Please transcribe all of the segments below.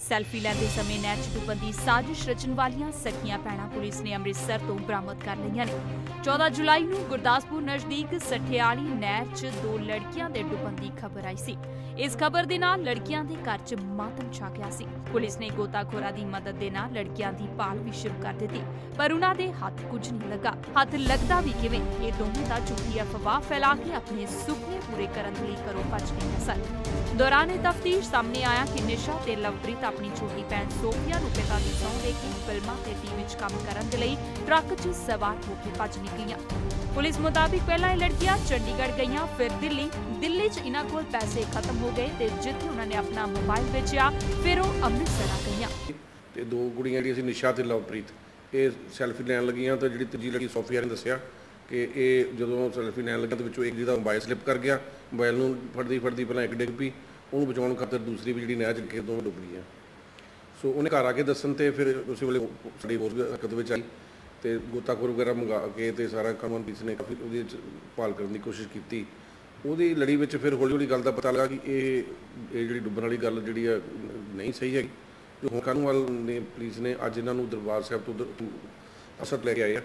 Selfie ਲੈਂਦੇ ਸਮੇਂ ਨਹਿਰ 'ਚ ਡੁੱਬਣ ਦੀ ਸਾਜ਼ਿਸ਼ ਰਚਣ ਵਾਲੀਆਂ ਸਕੀਆਂ ਭੈਣਾਂ ਪੁਲਿਸ ਨੇ ਅੰਮ੍ਰਿਤਸਰ ਤੋਂ ਬਰਾਮਦ ਕਰ ਲਈਆਂ ਨੇ। 14 ਜੁਲਾਈ ਨੂੰ ਗੁਰਦਾਸਪੁਰ ਨਜ਼ਦੀਕ ਸਠਿਆਲੀ ਨਹਿਰ 'ਚ ਦੋ ਲੜਕੀਆਂ ਦੇ ਡੁੱਬਣ ਦੀ ਖਬਰ ਆਈ ਸੀ। ਇਸ ਖਬਰ ਦੇ ਨਾਲ ਲੜਕੀਆਂ ਦੇ ਘਰ 'ਚ ਮਾਤਮ ਛਾ ਗਿਆ ਸੀ। ਪੁਲਿਸ ਨੇ ਗੋਤਾਖੋਰਾਂ ਦੀ ਮਦਦ ਦੇ ਨਾਲ ਲੜਕੀਆਂ ਦੀ ਭਾਲ ਵੀ ਸ਼ੁਰੂ ਕਰ ਦਿੱਤੀ, ਪਰ ਉਹਨਾਂ ਦੇ ਹੱਥ ਕੁਝ ਨਹੀਂ ਲੱਗਾ। ਹੱਥ ਲੱਗਦਾ ਵੀ ਕਿਵੇਂ? ਇਹ ਦੋਵੇਂ ਦਾ ਝੂਠੀ ਅਫਵਾਹ ਫੈਲਾ ਕੇ ਆਪਣੇ ਸੁਪਨੇ ਪੂਰੇ ਕਰਨ ਲਈ ਘਰੋਂ ਭੱਜ ਗਈਆਂ ਸਨ। ਦੌਰਾਨ ਇਹ ਤਫਤੀਸ਼ ਸਾਹਮਣੇ ਆਇਆ ਕਿ ਨਿਸ਼ਾ ਤੇ ਲਵਪ੍ਰੀਤ ਆਪਣੀ ਛੋਟੀ ਭੈਣ ਸੋਫੀਆ ਨੂੰ ਪਿਤਾ ਦੀ ਸਹੁੰ ਦੇ ਕੇ ਫਿਲਮਾਂ ਤੇ ਟੀਵੀ ਵਿੱਚ ਕੰਮ ਕਰਨ ਦੇ ਲਈ ਟਰੱਕ 'ਚ ਸਵਾਰ ਹੋ ਕੇ ਭੱਜ ਨਿਕਲੀਆਂ। ਪੁਲਿਸ ਮੁਤਾਬਿਕ ਪਹਿਲਾਂ ਇਹ ਲੜਕੀਆਂ ਚੰਡੀਗੜ੍ਹ ਗਈਆਂ, ਫਿਰ ਦਿੱਲੀ। ਦਿੱਲੀ 'ਚ ਇਹਨਾਂ ਕੋਲ ਪੈਸੇ ਖਤਮ ਹੋ ਗਏ ਤੇ ਜਿੱਥੇ ਉਹਨਾਂ ਨੇ ਆਪਣਾ ਮੋਬਾਈਲ ਵੇਚਿਆ, ਫਿਰ ਉਹ ਅੰਮ੍ਰਿਤਸਰ ਆ ਗਈਆਂ। ਤੇ ਦੋ ਕੁੜੀਆਂ ਜਿਹੜੀਆਂ ਸੀ, ਨਿਸ਼ਾ ਤੇ ਲਵਪ੍ਰੀਤ, ਇਹ ਸੈਲਫੀ ਲੈਣ ਲੱਗੀਆਂ ਤਾਂ ਜਿਹੜੀ ਤੀਜੀ ਲੜਕੀ ਸੋਫੀਆ ਨੇ ਦੱਸਿਆ ਕਿ ਇਹ ਜਦੋਂ ਸੈਲਫੀ ਲੈਣ ਲੱਗਿਆ ਤਾਂ ਵਿੱਚੋਂ ਇੱਕ ਜਿਹਦਾ ਮੋਬਾਈਲ ਸਲਿੱਪ ਕਰ ਗਿਆ, ਮੋਬਾਈਲ ਨੂੰ ਫੜਦੀ ਫੜਦੀ ਪਹਿਲਾਂ ਇੱਕ ਡਿੱਗ ਪਈ ਉਹਨੂੰ ਬਚਾਉਣ ਖਾਤਰ ਦੂਸਰੀ ਵੀ ਜਿਹੜੀ ਨਹਿਰ ਚ ਕੇ ਦੋਵੇਂ ਡੁੱਬ ਗਈਆਂ ਸੋ ਉਹਨੇ ਘਰ ਆ ਕੇ ਦੱਸਣ ਤੇ ਫਿਰ ਉਸੇ ਵੇਲੇ ਸਾਡੀ ਹੋਰ ਹਰਕਤ ਵਿੱਚ ਆਈ ਤੇ ਗੋਤਾਖੋਰ ਵਗੈਰਾ ਮੰਗਾ ਕੇ ਤੇ ਸਾਰਾ ਕਾਨੂੰਨ ਪੁਲਿਸ ਨੇ ਕਾਫੀ ਉਹਦੀ ਚ ਭਾਲ ਕਰਨ ਦੀ ਕੋਸ਼ਿਸ਼ ਕੀਤੀ। ਉਹਦੀ ਲੜੀ ਵਿੱਚ ਫਿਰ ਹੌਲੀ ਹੌਲੀ ਗੱਲ ਦਾ ਪਤਾ ਲੱਗਾ ਕਿ ਇਹ ਇਹ ਜਿਹੜੀ ਡੁੱਬਣ ਵਾਲੀ ਗੱਲ ਜਿਹੜੀ ਆ, ਨਹੀਂ ਸਹੀ ਹੈਗੀ। ਜੋ ਹੁਣ ਕਾਨੂੰਵਾਲ ਨੇ, ਪੁਲਿਸ ਨੇ ਅੱਜ ਇਹਨਾਂ ਨੂੰ ਦਰਬਾਰ ਸਾਹਿਬ ਤੋਂ ਅਸਰ ਲੈ ਕੇ ਆਏ ਆ।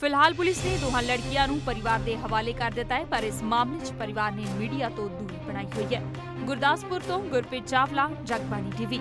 ਫਿਲਹਾਲ ਪੁਲਿਸ ਨੇ ਦੋਹਾਂ ਲੜਕੀਆਂ ਨੂੰ ਪਰਿਵਾਰ ਦੇ ਹਵਾਲੇ ਕਰ ਦਿੱਤਾ ਹੈ, ਪਰ ਇਸ ਮਾਮਲੇ 'ਚ ਪਰਿਵਾਰ ਨੇ ਮੀਡੀਆ ਤੋਂ ਦੂਰੀ ਬਣਾਈ ਹੋਈ ਹੈ। ਗੁਰਦਾਸਪੁਰ ਤੋਂ ਗੁਰਪ੍ਰੀਤ ਚਾਵਲਾ, ਜਗਬਾਣੀ ਟੀਵੀ।